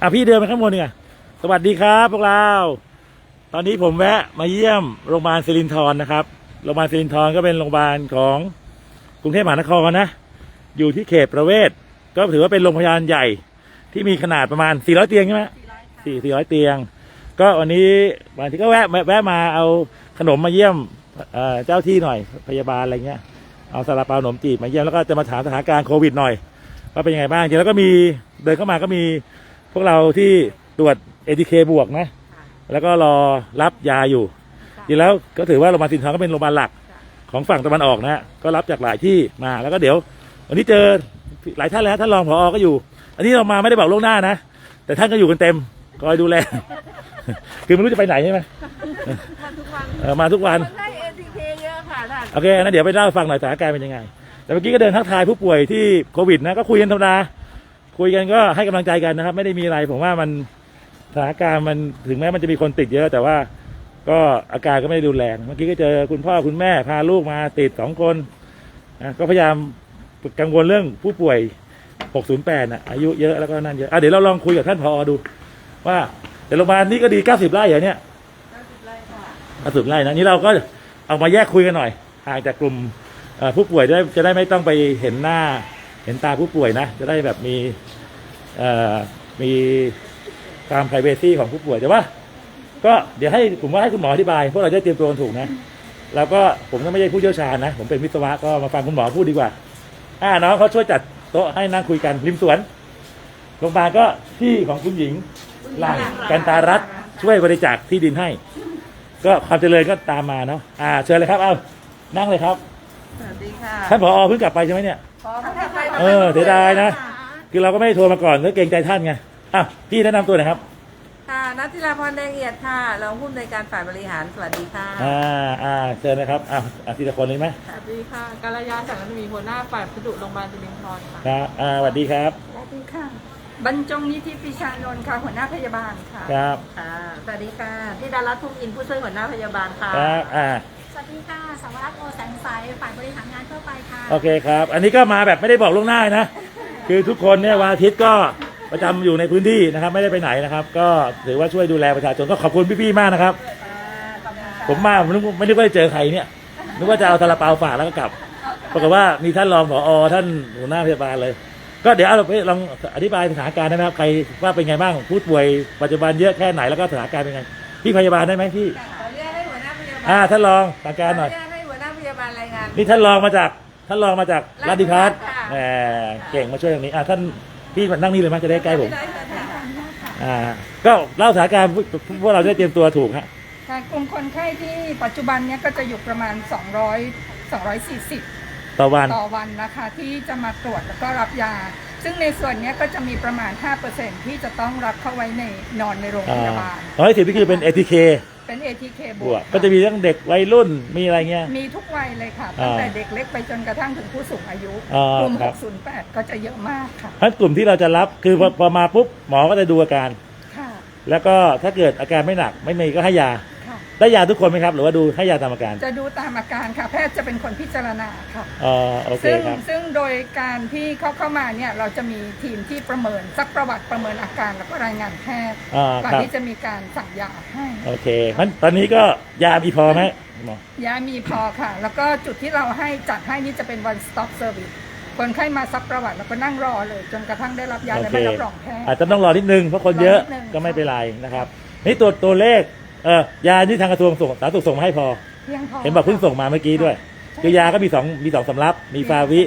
อะพี่เดินไปข้างบนเนี่ยสวัสดีครับ พวกเรา ตอนนี้ผมแวะมาเยี่ยมโรงพยาบาลสิรินธรนะครับ โรงพยาบาลสิรินธรก็เป็นโรงพยาบาลของกรุงเทพมหานครนะ อยู่ที่เขตประเวศ ก็ถือว่าเป็นโรงพยาบาลใหญ่ที่มีขนาดประมาณ 400 เตียงใช่ไหมสี่สี่ร้อยเตียง ก็วันนี้บางทีก็แวะแวะมาเอาขนมมาเยี่ยมเอ่อเจ้าที่หน่อยพยาบาลอะไรเงี้ย เอาซาลาเปาขนมจีบมาเยี่ยมแล้วก็จะมาถามสถานการณ์โควิดหน่อยว่าเป็นยังไงบ้างจริงแล้วก็มีเดินเข้ามาก็มี พวกเราที่ตรวจ ATK บวกนะ แล้วก็รอรับยาอยู่จริงแล้วก็ถือว่าโรงพยาบาลสินทรก็เป็นโรงพยาบาลหลักของฝั่งตะวันออกนะฮะก็รับจากหลายที่มาแล้วก็เดี๋ยววันนี้เจอหลายท่านแล้วท่านรองผอก็อยู่ อันนี้เรามาไม่ได้บอกล่วงหน้านะ แต่ท่านก็อยู่กันเต็มคอยดูแล คือไม่รู้จะไปไหนใช่ไหมทานทุกวันเออมาทุกวันคนได้ ATK เยอะค่ะท่านโอเคนะเดี๋ยวไปเล่าให้ฟังหน่อยสถานการณ์เป็นยังไง แต่เมื่อกี้ก็เดินทักทายผู้ป่วยที่โควิดนะก็คุยกันธรรมดา คุยกันก็ให้กำลังใจกันนะครับ ไม่ได้มีอะไรผมว่ามันสถานการณ์มันถึงแม้มันจะมีคนติดเยอะ แต่ว่าก็อาการก็ไม่ได้รุนแรงเมื่อกี้ก็เจอคุณพ่อคุณแม่พาลูกมาติดสองคนนะก็พยายามกังวลเรื่องผู้ป่วย 608นะอายุเยอะแล้วก็นั่นเยอะอะเดี๋ยวเราลองคุยกับท่านพอดู ว่าแต่โรงพยาบาลนี้ก็ดี 90 ไร่เหรอเนี่ยกระสุนไล่นะนี่เราก็เอามาแยกคุยกันหน่อยห่างจากกลุ่มเอ่อผู้ป่วยจะได้จะได้ไม่ต้องไปเห็นหน้า เห็นตาผู้ป่วยนะ จะได้แบบมีมีความ p r i เวซีของผู้ป่วยแต่ว่า ก็เดี๋ยวให้ผมว่าให้คุณหมออธิบายพวกเราจะเตรียมตัวกันถูกนะ แล้วก็ผมก็ไม่ใช่ผู้เชี่ยวชาญนะ ผมเป็นวิศวะก็มาฟังคุณหมอพูดดีกว่า อ่าน้องเขาช่วยจัดโต๊ะให้นั่งคุยกันริมสวนโรงพยาบาลก็ที่ของคุณหญิงหลังกันตารัตช่วยบริจาคที่ดินให้ ก็ความเจริญก็ตามมาเนาะอ่าเชิญเลยครับเอานั่งเลยครับ สวัสดีค่ะท่านผอเพิ่งกลับไปใช่ไหมเนี่ยขอพระไทยเออเสียดายนะ คือเราก็ไม่ได้โทรมาก่อนแล้วเกรงใจท่านไงอะพี่แนะนำตัวหน่อยครับค่ะนัทธิราพรแดงเอียดค่ะรองผู้อำนวยการฝ่ายบริหารสวัสดีค่ะ อ่าอ่าเชิญนะครับอะอะทีละคนเลยไหมสวัสดีค่ะกาลยาสังรัตมีหัวหน้าฝ่ายพัสดุโรงพยาบาลสิรินทรค่ะ ครับอ่าสวัสดีครับสวัสดีค่ะ บรรจงนิธิปิชานนท์ค่ะ หัวหน้าพยาบาลค่ะครับค่ะสวัสดีค่ะที่ดารัตน์ทุ่งอินผู้ช่วยหัวหน้าพยาบาลค่ะ ครับอ่าสวัส ดีค่ะสวัสดิ์โอแสงใสฝ่ายบริหารงานทั่วไปค่ะ โอเคครับ อันนี้ก็มาแบบไม่ได้บอกล่วงหน้านะ คือทุกคนเนี่ยวันอาทิตย์ก็ประจำอยู่ในพื้นที่นะครับ ไม่ได้ไปไหนนะครับ ก็ถือว่าช่วยดูแลประชาชนก็ขอบคุณพี่ๆมากนะครับ ผมมาผมนึกไม่นึกว่าจะเจอใครเนี่ยนึกว่าจะเอาซาลาเปาฝากแล้วก็กลับปรากฏว่ามีท่านรองผอท่านหัวหน้าพยาบาลเลย ก็เดี๋ยวเอาไปลองอธิบายสถานการณ์ได้ไหมครับใครว่าเป็นไงบ้างผู้ป่วยปัจจุบันเยอะแค่ไหนแล้วก็สถานการณ์เป็นไงพี่พยาบาลได้ไหมพี่ อ่าท่านรองสถานการณ์หน่อยขอเรียกให้หัวหน้าพยาบาลรายงาน นี่ท่านรองมาจากท่านรองมาจากราชดิพัฒน์ค่ะ แหมเก่งมาช่วยตรงนี้อะท่านพี่มานั่งนี่เลยมั้ยจะได้ใกล้ผมได้ค่ะอ่าก็เล่าสถานการณ์พวกพวกเราจะได้เตรียมตัวถูกฮะค่ะกลุ่มคนไข้ที่ปัจจุบันเนี้ยก็จะอยู่ประมาณ 200 240 ต่อวันต่อวันนะคะที่จะมาตรวจแล้วก็รับยา ซึ่งในส่วนเนี้ยก็จะมีประมาณ 5%ที่จะต้องรับเข้าไว้ในนอนในโรงพยาบาลร้อยสิบนี่คือเป็น ATK เป็น ATK บบววกกก็จะมีทั้งเด็กวัยรุ่นมีอะไรเงี้ย มีทุกวัยเลยค่ะอ่าตั้งแต่เด็กเล็กไปจนกระทั่งถึงผู้สูงอายุอ่ากลุ่มครับ608 ก็จะเยอะมากค่ะเพราะกลุ่มที่เราจะรับคือพอพอมาปุ๊บหมอก็จะดูอาการค่ะแล้วก็ถ้าเกิดอาการไม่หนักไม่มีก็ให้ยาค่ะ ได้ยาทุกคนไหมครับ หรือว่าดูให้ยาตามอาการ จะดูตามอาการค่ะ แพทย์จะเป็นคนพิจารณาค่ะ อ๋อโอเคซึ่งครับ ซึ่งโดยการที่เขาเข้ามาเนี่ยเราจะมีทีมที่ประเมินซักประวัติประเมินอาการแล้วก็รายงานแพทย์อ่าก่อนครับ ที่จะมีการสั่งยาให้ โอเคงั้นตอนนี้ก็ยามีพอไหมหมอ ยามีพอค่ะ แล้วก็จุดที่เราให้จัดให้นี่จะเป็น one stop service คนไข้มาซักประวัติแล้วก็นั่งรอเลย จนกระทั่งได้รับยาโอและเค ไม่รับรองแพทย์ อาจจะต้องรอนิดนึงเพราะคนเยอะรอนิดนึง ก็ไม่เป็นไรนะครับ นี่ตัวตัวเลข เออยาที่ทางกระทรวงส่งสาธารณสุขส่งมาให้พอ เพียงพอเห็นบอกเพิ่งส่งมาเมื่อกี้ด้วย คือยาก็มีสองมีสองสำรับ มีฟาวิ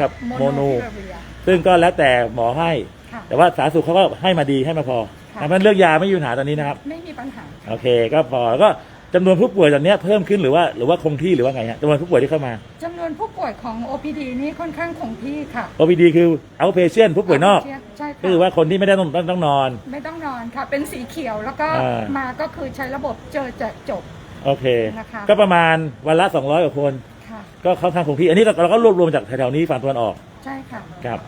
กับโมนูพิราเวีย ซึ่งก็แล้วแต่หมอให้ ค่ะแต่ว่าสาธารณสุขเขาก็ให้มาดีให้มาพอค่ะ ดังนั้นเรื่องยาไม่มีปัญหาตอนนี้นะครับ ไม่มีปัญหา โอเคก็พอแล้วก็จำนวนผู้ป่วยตอนเนี้ยเพิ่มขึ้นหรือว่าหรือว่าคงที่หรือว่าไงฮะจำนวนผู้ป่วยที่เข้ามา จำนวนผู้ป่วยของ OPD นี่ค่อนข้างคงที่ค่ะ OPD คือ outpatient ผู้ป่วยนอกใช่ ก็คือค่ะว่าคนที่ไม่ได้ต้องต้องต้องนอน ไม่ต้องนอนค่ะ เป็นสีเขียวแล้วก็อ่า มาก็คือใช้ระบบเจอจะจบ โอเค นะคะ ก็ประมาณวันละ 200กว่าคน ค่ะ ก็เข้าทางคงที่ อันนี้เราเราก็รวบรวมจากแถวๆนี้ฝั่งตะวันออกใช่ค่ะครับ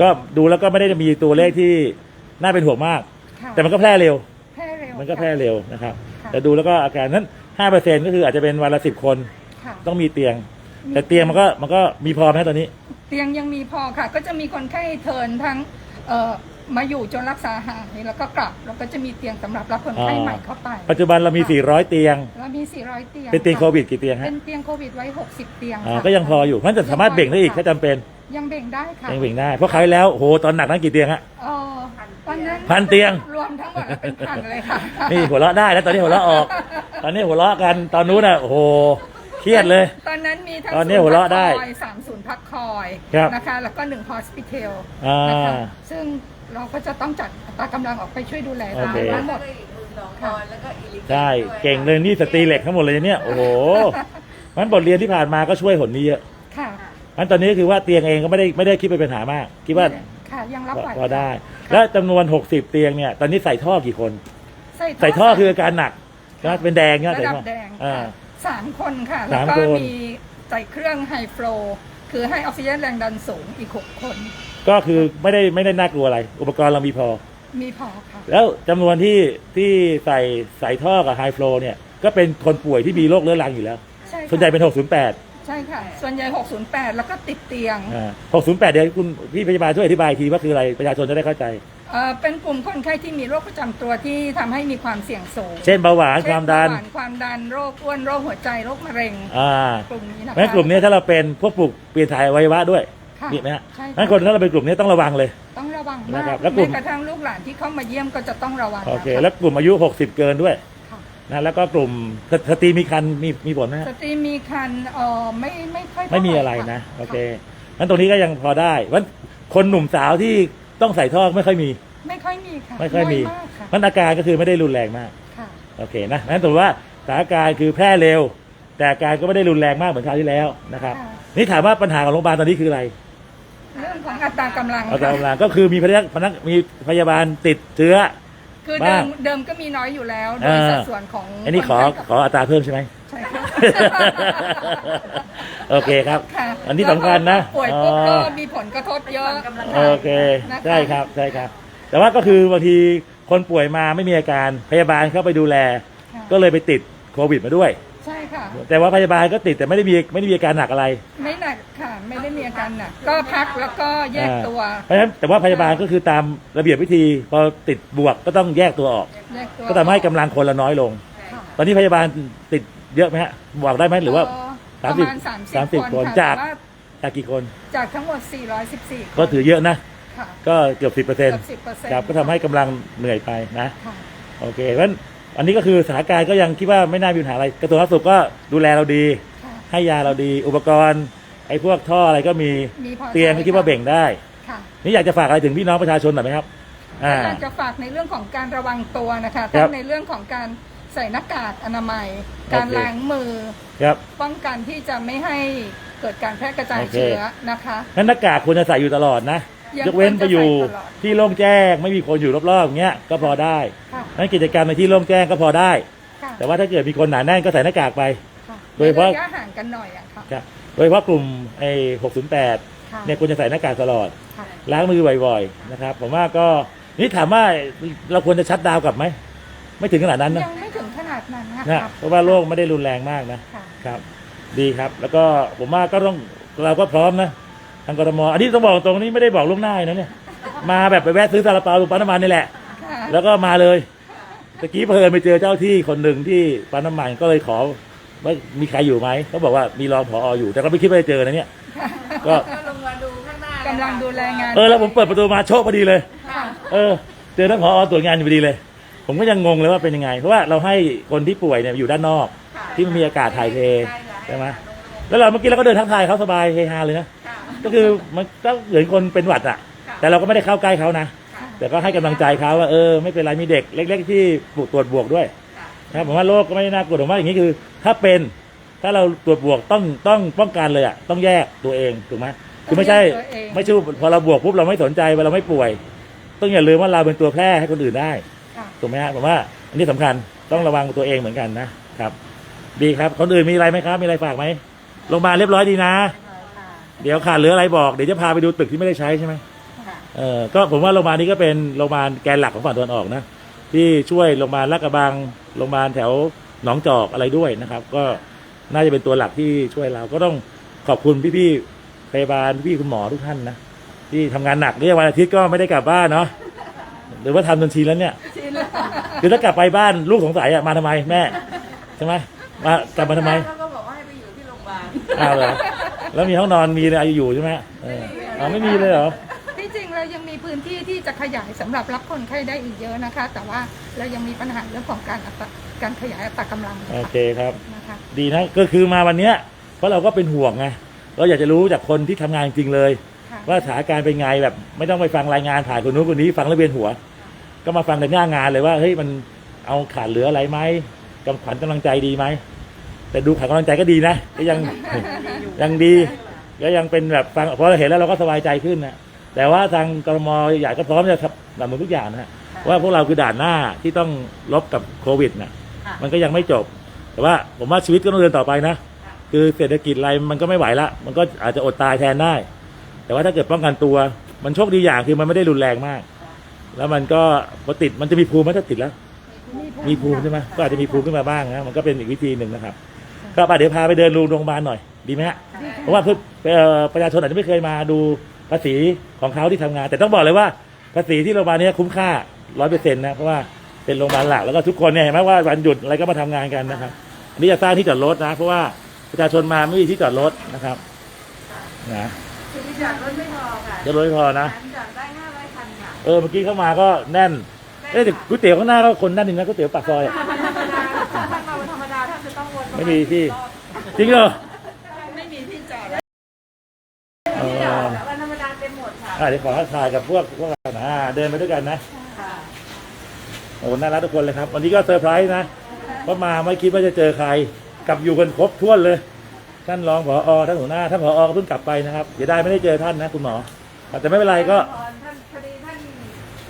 ก็ดูแล้วก็ไม่ได้มีตัวเลขที่น่าเป็นห่วงมาก ค่ะแต่มันก็แพร่เร็ว แพร่เร็วมันก็แพร่เร็วนะครับ ค่ะแต่ดูแล้วก็อาการนั้นห้าเปอร์เซ็นก็คืออาจจะเป็นวันละสิบคน ค่ะ ต้องมีเตียงแต่เตียงมันก็มันก็มีพอไหมตอนนี้ เตียงยังมีพอค่ะ ก็จะมีคนไข้เทิร์นทั้ง เอ่อมาอยู่จนรักษาหายแล้วก็กลับแล้วก็จะมีเตียงสำหรับรับคนไข้อ่าใหม่เข้าไปปัจจุบันเรามี 400 เตียงแล้วมี 400 เตียงเป็นเตียงะโควิดกี่เตียงเป็ฮะนเตียงโควิดไว้ 60 เตียงอ่าค่ะก็ยังพออยู่เพราะฉะนั้นสามารถเบ่งได้อีกถ้าจำเป็นยังเบ่งได้ค่ะยังเบ่งได้เพราะคราวที่แล้วโอ้โหตอนหนักนั้นกี่เตียงฮะ เออตอนนั้นพันเตียง รวมทั้งหมดแล้วเป็นพันเลยค่ะ นี่หัวเราะได้แล้วตอนนี้หัวเราะออก ตอนนี้หัวเราะกันตอนนู้นอะโอ้โห เครียดเลยตอนนั้นมีทั้งตอนนี้หัวเราะได้ศูนย์พักคอยสามศูนย์พักคอยครับนะคะ แล้วก็หนึ่งฮอสพิทอลอ่านะคะซึ่งเราก็จะต้องจัดอัตรากำลังออกไปช่วยดูแลโอเค ทั้งหมแล้วดก็อีกหมื่นสองตอนแล้วก็อีลิใช่เก่งเลยนี่สตรีเหล็กทั้งหมดเลยเนี่ยโอ้โหมันบทเรียนที่ผ่านมาก็ช่วยหนนี้เยอะค่ะมันตอนนี้ก็คือว่าเตียงเองก็ไม่ได้ไม่ได้คิดเป็นปัญหามาก คิดว่าค่ะยังรับไหวพอได้ แล้วจำนวน 60 เตียงเนี่ยตอนนี้ใส่ท่อกี่คน ใส่ใส่ท่อคืออาการหนักนะเป็นแดงเนี่ยระใส่ดับท่อแดงอ่าค่ะ สามคนค่ะสาแล้วมก็คน มีใส่เครื่องไฮฟลูคือให้ออกซิเจนแรงดันสูงอีกหกคน ก็คือไม่ได้ไม่ได้น่ากลัวอะไร อุปกรณ์เรามีพอ มีพอค่ะ แล้วจำนวนที่ที่ใส่ใส่ท่อกับไฮฟลูเนี่ย ก็เป็นคนป่วยที่มีโรคเรื้อรังอยู่แล้ว ใช่ค่ะส่วนใหญ่เป็น 608ใช่ค่ะ ส่วนใหญ่ 608 แล้วก็ติดเตียง อ่า608 เดี๋ยวคุณพี่พยาบาลช่วยอธิบายอีกทีว่าคืออะไรประชาชนจะได้เข้าใจ เอ่อเป็นกลุ่มคนไข้ที่มีโรคประจำตัวที่ทำให้มีความเสี่ยงสูงเช่นเบาหวานความดัน เช่เบหวความดันโรคอ้วนโรคหัวใจโรคมะเร็งอ่ากลุ่มนี้นะคะงั้นกลุ่มนี้ถ้าเราเป็นพวกปลูกเปลี่ยนถ่ายอวัยวะด้วยค่ะมีไหมฮะใช่ค่ะ งั้นคนถ้าเราเป็นกลุ่มนี้ต้องระวังเลย ต้องระวังนะมากครับแล้วกลุ่มแม้กระทั่งลูกหลานที่เข้ามาเยี่ยมก็จะต้องระวังโอเค นะคะแล้วกลุ่มอายุ 60 เกินด้วยค่ะนะแล้วก็กลุ่มสสตรีมีคันมีมีผลไหมฮะ สตรีมีคันเอ่อไม่ไม่ค่อยไม่มีเท่าหอะไรนะค่โอเคงั้นตรงนี้ก็ยังพอได้วันคนหนุ่มสาวที่ ต้องใส่ท่อไม่ค่อยมี ไม่ค่อยมีค่ะไม่ค่อยมีน้ากค่ะมันอาการก็คือไม่ได้รุนแรงมาก ค่ะ โอเคนะนั้นถือว่าสถานการณ์คือแพร่เร็ว แต่อาการก็ไม่ได้รุนแรงมากเหมือนคราวที่แล้วนะครับ ค่ะ นี่ถามว่าปัญหาของโรงพยาบาลตอนนี้คืออะไรเรื่องของอัตรากำลังเอาตามค่ะกำลังก็คือมีพนักพนักมีพยาบาลติดเชื้อ คือบ้าเดิงมเดิมก็มีน้อยอยู่แล้ว โดอ่ายสัดส่วนของอันนี้ขอคไข้กับขออัตราเพิ่มใช่ไหม ใช่ค่ะ โอเคครับ ค่ะอันนี้สำคัญนะแล้วพอป่วยปุ๊บอ๋ก็อมีผลกระทบเยอะ โอเคนะคะ ใช่ครับใช่ครับ แต่ว่าก็คือบางทีคนป่วยมาไม่มีอาการพยาบาลเข้าไปดูแล ค่ะก็เลยไปติดโควิดมาด้วย ใช่ค่ะ แต่ว่าพยาบาลก็ติดแต่ไม่ได้มีไม่ได้มีอาการหนักอะไรไม่หนักค่ะ ไม่ได้มีอาการหนักก็พักแล้วก็แยกตัวเพราะฉะนั้นแต่ว่าพยาบาลก็คือตามระเบียบวิธี พอติดบวกก็ต้องแยกตัวออก แยกตัวก็ทำให้กำลังคนเราน้อยลง ค่ะตอนนี้พยาบาลติด เยอะไหมฮะบอกได้ไหมหรือว่า เประมาณสามสิบ30คนค่ะจาก แต่ว่จากกี่คนจากทั้งหมด 414 ก็ถือเยอะนะ ค่ะก็เกือบสิบเปอร์เซ็นเกืต์อบสิบเปอร์เซ็นต์ครับก็ทำให้กำลังเหนื่อยไปนะค่ะ โอเคเพราะฉะนั้นอันนี้ก็คือสถานการณ์ก็ยังคิดว่าไม่น่ามีปัญหาอะไรกระทรวงสาธารณสุขก็ดูแลเราดี ค่ะ ให้ยาเราดีอุปกรณ์ไอ้พวกท่ออะไรก็มีมีพอเตียงก็คิดว่าเบ่งได้ ค่ะนี่อยากจะฝากอะไรถึงพี่น้องประชาชนหน่อยไหมครับ อ่า อยากจะฝากในเรื่องของการระวังตัวนะคะครัทั้บงในเรื่องของการ ใส่หน้ากากอนามัย การโอเคล้างมือ ครับป้องกันที่จะไม่ให้เกิดการแพร่กระจายโอเคเชื้อนะคะนั้นหน้ากากควรจะใส่อยู่ตลอดนะยังยกเว้นไปอยู่ควรจะใส่ตลอดที่โล่งแจ้งไม่มีคนอยู่รอบๆอย่างเงี้ยก็พอได้ค่ะนั้นกิจกรรมในที่โล่งแจ้งก็พอได้ค่ะแต่ว่าถ้าเกิดมีคนหนาแน่นก็ใส่หน้ากากไปค่ะโดยเฉพาะระยะห่างกันหน่อยอะค่ะครับโดยเฉพาะกลุ่มไอ้608ค่ะเนี่ยควรจะใส่หน้ากากตลอดค่ะล้างมือบ่อยๆนะครับผมว่าก็นี่ถามว่าเราควรจะชัดดาวน์กลับไหมไม่ถึงขนาดนั้นนะ ยังไม่ถึงขนาดนั้นนะนะครับเพราะว่าโรคไม่ได้รุนแรงมากนะค่ะ ครับ ดีครับ แล้วก็ผมว่าก็ต้องเราก็พร้อมนะทางกรทมอันนี้ต้องบอกตรงนี้ไม่ได้บอกล่วงหน้านะเนี่ย มาแบบไปแวะซื้อซาลาเปาตรงปั๊มน้ำมันนี่แหละ ค่ะแล้วก็มาเลยตะกี้เพลินไปเจอเจ้าที่คนหนึ่งที่ปั๊มน้ำมันก็เลยขอว่ามีใครอยู่ไหมเขาบอกว่ามีรองผออยู่ แต่ก็ไม่คิดว่าจะเจอนะเนี่ย ก็ ก็ลงมาดูข้างหน้ากำลังดูแลงาน เออแล้วผมเปิดประตูมาโชคพอดีเลย ค่ะ เออ เจอท่านผอตรวจงานอยู่พอดีเลย ผมก็ยังงงเลยว่าเป็นยังไง เพราะว่าเราให้คนที่ป่วยเนี่ยอยู่ด้านนอกที่มันมีอากาศถ่ายเทใช่ไหมแล้วเราเมื่อกี้เราก็เดินทักทายเขาสบายเฮฮาเลยนะก็คือมันก็เหมือนคนเป็นหวัดอะแต่เราก็ไม่ได้เข้าใกล้เขานะแต่ก็ให้กำลังใจเขาว่าเออไม่เป็นไรมีเด็กเล็ก ๆ ที่ปตรวจบวกด้วยนะครับผมว่าโรคก็ไม่ได้น่ากลัวผมว่าอย่างนี้คือ ถ้าเป็นถ้าเราตรวจบวกต้องต้องป้องกันเลยอะต้องแยกตัวเองถูกไหมคือไม่ใช่ต้องแยกตัวเอง ไม่ใช่พอเราบวกปุ๊บเราไม่สนใจว่าเราไม่ป่วย ต้องอย่าลืมว่าเราเป็นตัวแพร่ให้คนอื่นได้ค่ะ ถูกไหมฮะผมว่า อันนี้สำคัญต้องระวังตัวเองเหมือนกันนะครับ ดีครับคนอื่นมีอะไรไหมครับ มีอะไรฝากไหมโรงพยาบาลเรียบร้อยดีนะ เดี๋ยวขาดเหลืออะไรบอกเดี๋ยวจะพาไปดูตึกที่ไม่ได้ใช้ใช่ไหมเออก็ผมว่าโรงพยาบาลนี้ก็เป็นโรงพยาบาลแกนหลักของฝั่งตะวันออกนะที่ช่วยโรงพยาบาลลาดกระบังโรงพยาบาลแถวหนองจอกอะไรด้วยนะครับ ก็น่าจะเป็นตัวหลักที่ช่วยเราก็ต้องขอบคุณพี่ๆพยาบาลพี่ๆคุณหมอทุกท่านนะที่ทำงานหนักเรียกวันอาทิตย์ก็ไม่ได้กลับบ้านเนาะ หรือว่าทำจนชินแล้วเนี่ยชินแล้วคือถ้ากลับไปบ้านลูกสงสัยอะมาทำไมแม่ใช่ไหมมากลับมาทำไมแล้วก็บอกว่าให้ไปอยู่ที่โรงพยาบาลอ้าวเหรอแล้วมีห้องนอนมีอะไรอยู่ใช่ไหมเอออ๋อไม่มีเลยเหรอ ที่จริงเรายังมีพื้นที่ที่จะขยายสำหรับรับคนไข้ได้อีกเยอะนะคะ แต่ว่าเรายังมีปัญหาเรื่องของการอัตราการขยายอัตรากำลังโอเคครับ นะคะ ดีนะก็คือมาวันเนี้ยเพราะเราก็เป็นห่วงไงเราอยากจะรู้จากคนที่ทำงานจริงเลยค่ะ ว่าสถานการณ์เป็นไงแบบ ไม่ต้องไปฟังรายงานผ่านคนนู้นคนนี้ ฟังแล้วเวียนหัว ก็มาฟังในหน้างานเลยว่าเฮ้ยมันเอาขาดเหลืออะไรไหมกำขวัญกำลังใจดีไหมแต่ดูขาดกำลังใจก็ดีนะก็ยังยังดีก็ยังเป็นแบบฟังพอเราเห็นแล้วเราก็สบายใจขึ้นนะแต่ว่าทางกรมใหญ่ก็พร้อมจะทำแบบทุกอย่างนะฮะว่าพวกเราคือด่านหน้าที่ต้องลบกับโควิดนะค่ะมันก็ยังไม่จบ แต่ว่าผมว่าชีวิตก็ต้องเดินต่อไปนะ คือเศรษฐกิจอะไรมันก็ไม่ไหวละ มันก็อาจจะอดตายแทนได้ แต่ว่าถ้าเกิดป้องกันตัว มันโชคดีอย่างคือมันไม่ได้รุนแรงมาก แล้วมันก็พอติดมันจะมีภูมิไหมถ้าติดแล้ว มีภูมิใช่ไหมก็อาจจะมีภูมิขึ้นมาบ้างนะมันก็เป็นอีกวิธีหนึ่งนะครับ ก็ไปเดี๋ยวพาไปเดินดูโรงพยาบาลหน่อยดีไหมฮะเพราะว่าเพื่อเอ่อประชาชนอาจจะไม่เคยมาดูภาษีของเขาที่ทำงาน แต่ต้องบอกเลยว่าภาษีที่โรงพยาบาลนี้คุ้มค่าร้อยเปอร์เซ็นต์นะเพราะว่าเป็นโรงพยาบาลหลักแล้วก็ทุกคนเนี่ยเห็นไหมว่าวันหยุดอะไรก็มาทำงานกันนะครับอันนี้จะสร้างที่จอดรถนะ เพราะว่าประชาชนมาไม่มีที่จอดรถนะครับนะคือที่ จอดรถไม่พอค่ะจอดรถไม่พอนะจอดได้ห้าร้อยคันค่ะเออเมื่อกี้เข้ามาก็แน่นเอ๊ะแต่ก๋วยเตี๋ยวข้างหน้าก็คนแน่นจริงนะก๋วยเตี๋ยวปากซอยอะธรรมดาถ้ามาวันธรรมดาท่านจะต้องวนไม่มีที่จริงเหรอไม่มีที่จอดเอที่จออดวันธรรมดาเต็มหมดค่ะอะเดี๋ยวขอถ่ายกับพวกพวกเรานะอ่าเดินไปด้วยกันนะค่ะโอ้น่ารักทุกคนเลยครับ วันนี้ก็เซอร์ไพรส์นะเพราะมาไม่คิดว่าจะเจอใคร กลับอยู่กันครบถ้วนเลย ท่านรองผอท่านหัวหน้าท่านผอก็เพิ่งกลับไปนะครับเดี๋ยวได้ไม่ได้เจอท่านนะคุณหมอแต่ไม่เป็นไรก็ ท่านพอดีท่าน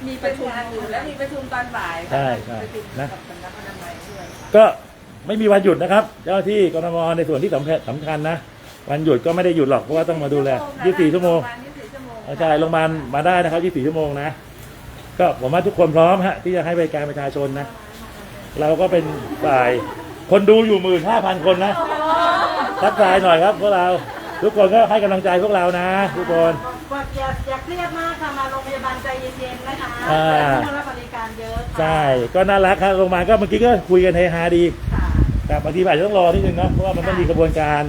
มีมีปประระชุชุมมอยู่แล้วมีประชุมตอนบ่ายใช่ใช่ประชุมนะกับสำนักอนามัยด้วยก็ไม่มีวันหยุดนะครับ เจ้าหน้าที่กรมในส่วนที่สำคัญสำคัญนะวันหยุดก็ไม่ได้หยุดหรอกเพราะว่าต้องมาดูแล 24 ชั่วโมง 24ชั่วโมงใช่โรงพยาบาลมาได้นะครับ 24 ชั่วโมงนะ ก็ผมว่าทุกคนพร้อมฮะที่จะให้บริการประชาชนนะ เราก็เป็นฝ่ายคนดูอยู่หมื่นห้าพันคนนะ ทักทายหน่อยครับพวกเรา ทุกคนก็ให้กำลังใจพวกเรานะ ทุกคน บอกอย่าอย่าเครียดมากค่ะมาโรงพยาบาลใจเย็นๆนะคะอ่า ผู้รับบริการเยอะค่ะใช่ก็น่ารักครับโรงพยาบาลก็เมื่อกี้ก็คุยกันเฮฮาดีค่ะแต่บางทีอาจจะต้องรอนิดนึงเนาะเพราะว่ามันต้องมีกระบวนการ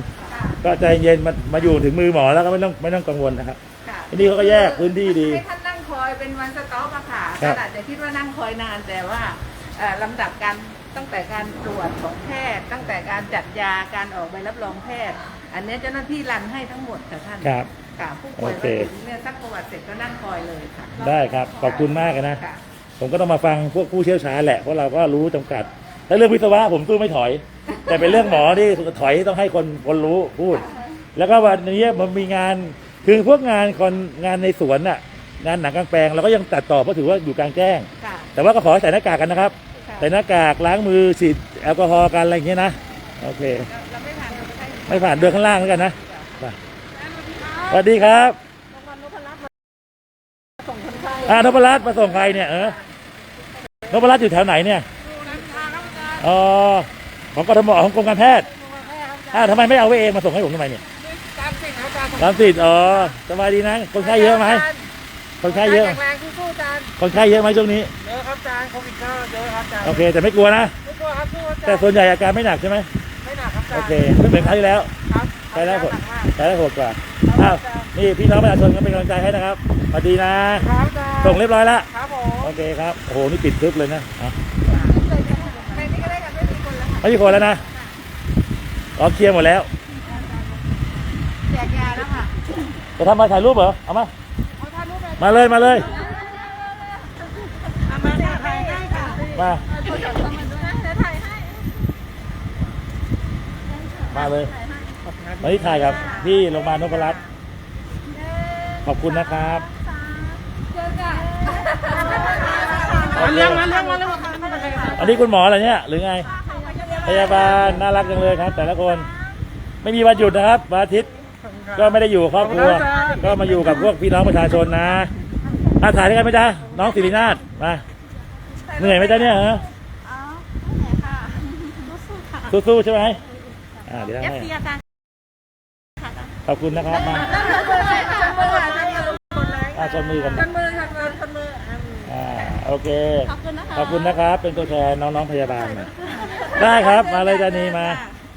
ก็ใจเย็นมามาอยู่ถึงมือหมอแล้วก็ไม่ต้องไม่ต้องกังวลนะครับค่ะที่นี่เขาก็แยกพื้นที่ดี ให้ท่านนั่งคอยเป็นวันสต็อปอะค่ะครับ ท่านอาจจะคิดว่านั่งคอยนานแต่ว่าเอ่อลำดับการ ตั้งแต่การตรวจของแพทย์ ตั้งแต่การจัดยาการออกใบรับรองแพทย์ อันเนี้ยเจ้าหน้าที่รันให้ทั้งหมดค่ะท่านครับ ค่ะผู้ป่วยโอเค มาถึงเนี่ยซักประวัติเสร็จก็นั่งคอยเลยค่ะได้ครับขอบคุณมากนะ ค่ะ ผมก็ต้องมาฟังพวกผู้เชี่ยวชาญแหละเพราะเราก็รู้จำกัดถ้าเรื่องวิศวะผมสู้ไม่ถอย แต่เป็นเรื่องหมอที่ถอยต้องให้คนคนรู้พูด แล้วก็วันนี้มันมีงานคือพวกงานคนงานในสวนน่ะงานหนังกลางแปลงเราก็ยังตัดต่อเพราะถือว่าอยู่กลางแจ้ง ค่ะ แต่ว่าก็ขอให้ใส่หน้ากากกันนะครับค่ะ ใส่หน้ากากล้างมือฉีดแอลกอฮอล์กันอะไรอย่างเงี้ยนะโอเค เราไม่ผ่านเราไม่ได้ไม่ผ่านเดินข้างล่างแล้วกันนะไปสวัสดีครับส่งคนไข้อ่านพรัตน์มาส่งใครเนี่ยเออนพรัตน์อยู่แถวไหนเนี่ยอ๋อของกทมของกรมการแพทย์อ่าทำไมไม่เอาไว้เองมาส่งให้ผมทำไมเนี่ยตามสิทธิ์ครับอาจารย์ตามสิทธิ์อ๋อสบายดีนะคนไข้เยอะไหม คนไข้เยอะ แข็งแรงสู้ๆอาจารย์คนไข้เยอะไหมช่วงนี้ เยอะครับอาจารย์โควิดก็เยอะครับอาจารย์โอเค แต่ไม่กลัวนะ ไม่กลัวครับสู้อาจารย์แต่ส่วนใหญ่อาการไม่หนักใช่ไหมไม่หนักครับอาจารโอย์เคไม่เหมือนครั้งที่แล้ว ครับใช้ได้ผลหนักมาก ใช้ได้ผลกว่าอ้าวนี่พี่น้องประชาชนก็เป็นกำลังใจให้นะครับสวัสดีนะ ครับอาจารย์ส่งเรียบร้อยแล้วครับผมโอเคครับโอ้โหนี่ปิดทึบเลยนะอะในนี้ก็ได้กันไม่มีคนแล้วค่ะไม่มีคนแล้วนะอ๋อเคลียร์หมดแล้วแจกยาแล้วค่ะจะทำมาถ่ายรูปเหรอเอามา มาเลยมาเลยเอามาถ่ายให้ค่ะมามาเลยมาที่ถ่ายกับพี่โรงพยาบาลนพรัตน์ขอบคุณนะครับมาเลี้ยงมาเลี้ยงมาเลี้ยงมาอันนี้คุณหมออะไรเนี่ยหรือไงพยาบาลน่ารักจังเลยครับ แต่ละคนไม่มีวันหยุดนะครับวันอาทิตย์ก็ไม่ได้อยู่กับครอบครัว ก็มาอยู่กับพวกพี่น้องประชาชนนะอาถ่ายด้วยกันไหมจ๊ะน้องสิรินาถมาเหนื่อยไหมจ๊ะเนี่ยฮะสู้ๆใช่ไหมอ่าเดี๋ยวให้ขอบคุณนะครับมาอ่าชนมือกันชนมือค่ะชนมืออ่าอ่าโอเค ขอบคุณนะคะขอบคุณนะครับ เป็นตัวแทนน้องๆพยาบาลหน่อยได้ครับมาเลยจานีมา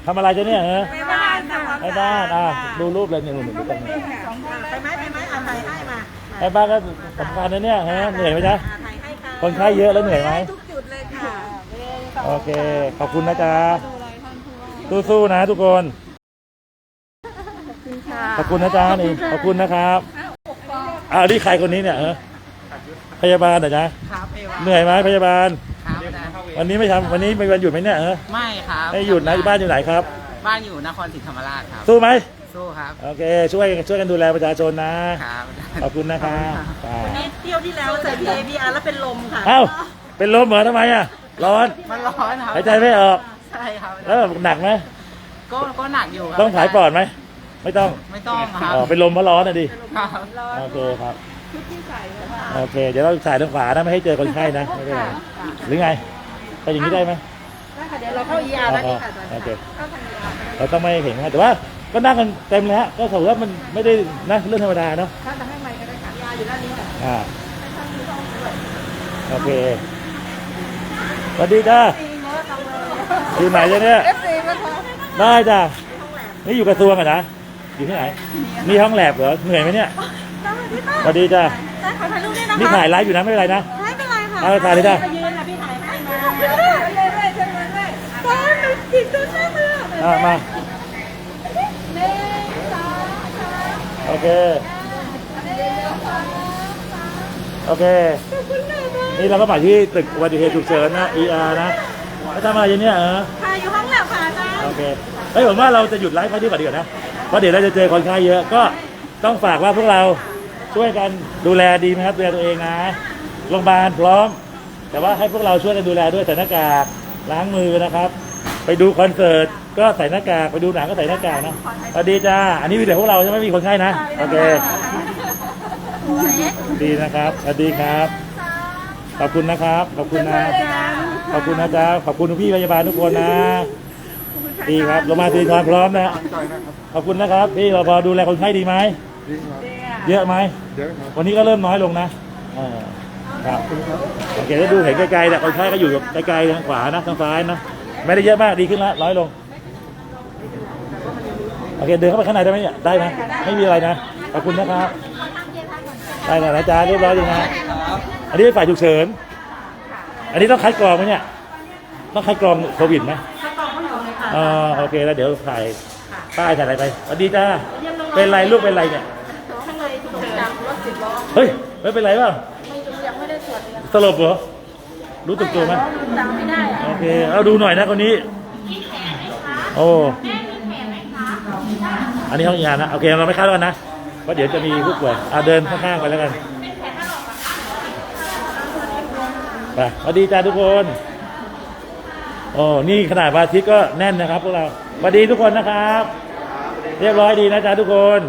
ทำอะไรจะเนี่ยเหรอไปบ้านค่ะไปบ้านอะดูรูปเลยเนี่ยหนูดูกัน ไปบ้านก็สำคัญนะเนี่ยฮะเหนื่อยไหมจ๊ะ ถ่ายให้ค่ะคนไข้เยอะแล้วเหนื่อยไหม ทุกจุดเลยค่ะ โอเค ขอบคุณนะจ๊ะ สู้ๆนะทุกคน ขอบคุณนะจ๊ะนี่ขอบคุณนะครับอ้าวนี่ใครคนนี้เนี่ยฮะพยาบาลเหรอจ๊ะครับเอวาเหนื่อยไหมพยาบาล ครับนะวันนี้ไม่ทำวันนี้มีวันหยุดไหมเนี่ยฮะไม่ครับไม่หยุดนะบ้านอยู่ไหนครับ บ้านอยู่นครศรีธรรมราชครับ สู้ไหม สู้ครับ โอเค ช่วยช่วยกันดูแลประชาชนนะ ครับขอบคุณนะครับอ่าเที่ยวที่แล้วใส่ PABR แล้วเป็นลมค่ะ เอ้า เป็นลมเหรอทำไมอะ ร้อนมันร้อนครับหายใจไม่ออก ใช่ครับ แล้วหนักไหมก็ก็หนักอยู่ครับ ต้องผายปอดไหม ไม่ต้อง ไม่ต้องครับอ๋อเป็นลมเพราะร้อนนะดิครับโอเคครับโอเค เดี๋ยวเราถ่ายทางขวานะไม่ให้เจอคนไข้นะ ไม่เป็นไร หรือไง ไปอย่างนี้ได้ไหมได้ค่ะ เดี๋ยวเราเข้า ER แล้วนี่ค่ะโอเคเราต้องไม่เห็นนะแต่ว่า ก็นั่งกันเต็มเลยฮะก็ถือว่ามันไม่ได้นะเรื่องธรรมดาเนาะถ้าจะให้ไมค์ก็ได้ค่ะ ER อยู่ด้านนี้ค่ะอ่าโอเคสวัสดีจ้าอยู่ไหนจ้ะเนี่ย FC นะคะได้จ้ะนี่อยู่กระทรวงอะนะอยู่ที่ไหนมีห้องแลบเหรอเหนื่อยไหมเนี่ยสวัสดีจ้ะได้ขอถ่ายรูปด้วยนะคะนี่ถ่ายไลฟ์อยู่นะไม่เป็นไรนะไม่เป็นไรค่ะเอาถ่ายเลยได้ไปยืนค่ะพี่ถ่ายให้มา โอเค โอเค นี่เราก็มาที่ตึกอุบัติเหตุฉุกเฉินนะ ER นะแล้วทำอะไรอยู่เนี่ยเออค่ะอยู่ห้องแลบค่ะอาจารย์โอเคเฮ้ยผมว่าเราจะหยุดไลฟ์ไว้ที่ก่อนดีกว่านะ เพราะเดี๋ยวเราจะเจอคนไข้เยอะ ก็ต้องฝากว่าพวกเราช่วยกันดูแลดีไหมครับดูแลตัวเองนะ โรงพยาบาลพร้อม แต่ว่าให้พวกเราช่วยกันดูแลด้วยใส่หน้ากากล้างมือนะครับ ไปดูคอนเสิร์ตก็ใส่หน้ากากไปดูหนังก็ใส่หน้ากากนะสวัสดีจ้าอันนี้มีแต่พวกเราใช่ไหมมีคนไข้นะโอเคดีนะครับสวัสดีครับ ขอบคุณนะครับ ขอบคุณนะขอบคุณนะจ๊ะขอบคุณพี่พยาบาลทุกคนนะดีครับโรงพยาบาลสิรินทรพร้อมนะขอบคุณนะครับพี่เราพอดูแลคนไข้ดีไหมเยอะไหมเยอะครับวันนี้ก็เริ่มน้อยลงนะเออครับโอเคแล้วดูเห็นไกลๆแต่คนไข้ก็อยู่ไกลๆทางขวานะทางซ้ายนะ ไม่ได้เยอะมากดีขึ้นแล้วน้อยลงโอเคเดินเข้าไปข้างในได้ไหมเนี่ยได้ไหมไม่มีอะไรนะขอบคุณนะครับได้นะอาจารย์เรียบร้อยดีนะอันนี้เป็นฝ่ายฉุกเฉิน อันนี้ต้องคัดกรองไหมเนี่ยต้องคัดกรองโควิดไหมอ๋อโอเคแล้วเดี๋ยวถ่ายป้ายถ่ายอะไรไปสวัสดีจ้าเป็นไรลูกเป็นไรเนี่ยข้างในถูกจับรถสิบล้อเฮ้ยไม่เป็นไรเปล่าไม่ยังไม่ได้ตรวจเลยสลบเหรอ รู้ตึกตัวไหมจำไม่ได้อะโอเคเอาดูหน่อยนะคนนี้โอ้อันนี้ห้องยานะ โอเค เราไม่คาดกันนะเพราะเดี๋ยวจะมีผู้ป่วยเอาเดินข้างๆไปแล้วกันไปสวัสดีจ้าทุกคนโอ้นี่ขนาดวันอาทิตย์ก็แน่นนะครับพวกเราสวัสดีทุกคนนะครับ เรียบร้อยดีนะจ๊ะทุกคน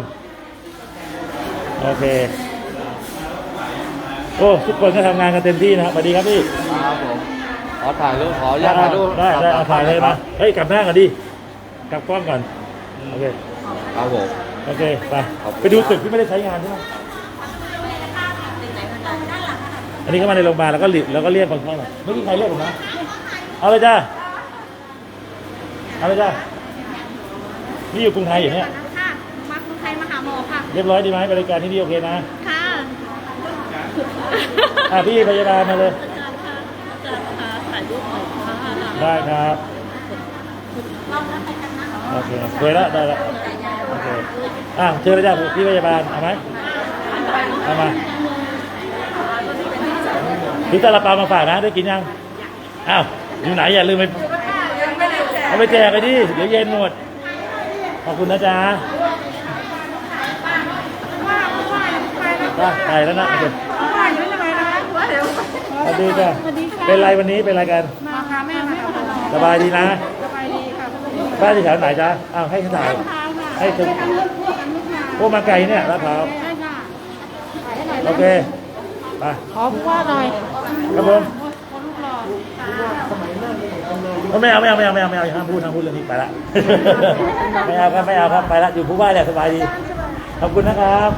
โอเค โอ้ทุกคนก็ทำงานกันเต็มที่นะครับสวัสดีครับพี่ครับผมขอถ่ายรูปขออนุญาตถ่ายรูปได้ได้เอาถ่ายเลยนะเฮ้ยกลับหน้าก่อนดิกลับกล้องก่อนโอเคครับผมโอเคไปขอบคุณไปดูตึกที่ไม่ได้ใช้งานใช่ไหมอันนี้เข้ามาในโรงพยาบาลแล้วก็หลีแล้วก็เรียกคนไข้มาไม่มีใครเรียกผมนะเอาเลยจ้าเอาเลยจ้านี่อยู่กรุงไทยอยู่เนี่ยค่ะมาคุณไทยมาหาหมอค่ะเรียบร้อยดีไหมบริการที่นี่โอเคนะค่ะ อะพี่พยาบาลมาเลย อาจารย์ค่ะอาจารย์ค่ะถ่ายรูปหน่อยค่ะได้ครับโอเคเคยแล้วได้แล้วโอเคอะเชิญเลยจ้าพี่พยาบาลเอาไหมเอามาพี่ตาลาเปามาฝากนะได้กินยังอ้าวอยู่ไหนอย่าลืมไปเอาไปแจกไปดิเดี๋ยวเย็นหมดขอบคุณนะจ๊ะไปไปแล้วนะโอเค สวัสดีจ้ะเป็นไรวันนี้เป็นไรกันมาค่ะแม่มาค่ะสบายดีนะสบายดีค่ะบ้านที่แถวไหนจ๊ะอ้าวให้เขาถ่ายทางค่ะให้ถึงพวกมาไกลเนี่ยลาดพร้าวได้ค่ะโอเคไปขอผู้ว่าหน่อยครับผมคนลูกหล่อเอาไม่เอาไม่เอาไม่เอาไม่เอาไม่เอาห้ามพูดห้ามพูดเรื่องนี้ไปละไม่เอาครับไม่เอาครับไปละอยู่ผู้ว่าเนี่ยสบายดีขอบคุณนะครับ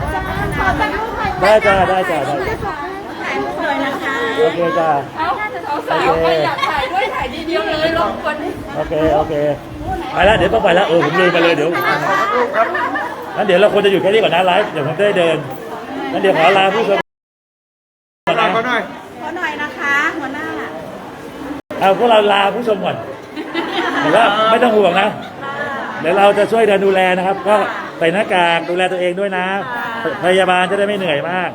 ขอถ่ายรูปหน่อยได้จ้าได้จ้าได้ โอเคจ้าเอาสาวๆใครอยากถ่ายด้วยถ่ายดีเดียวเลยรบกวนโอเค โอเค ไปแล้วเดี๋ยวต้องไปแล้วเออผมลืมไปเลยเดี๋ยวงั้นเดี๋ยวเราควรจะอยู่แค่นี้ก่อนนะไลฟ์เดี๋ยวผมจะได้เดินงั้นเดี๋ยวขอลาผู้ชมก่อนนะขอหน่อยนะคะหัวหน้าเอาพวกเราลาผู้ชมก่อนแต่ว่าไม่ต้องห่วงนะ เดี๋ยวเราจะช่วยเดินดูแลนะครับ ก็ใส่หน้ากากดูแลตัวเองด้วยนะ พยาบาลจะได้ไม่เหนื่อยมาก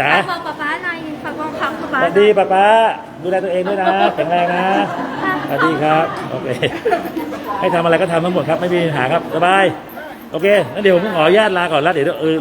จ๋าบอกป๊าป๊าหน่อยฝากบอกคำป๊าสป๊าวัสดีป้าป้าดูแลตัวเองด้วยนะแข็งแรงนะสวัสดีครับโอเคให้ทำอะไรก็ทำทั้งหมดครับไม่มีปัญหาครับสบายโอเคงั้นเดี๋ยวผมขออนุญาตลาก่อนแล้วเดี๋ยวเออ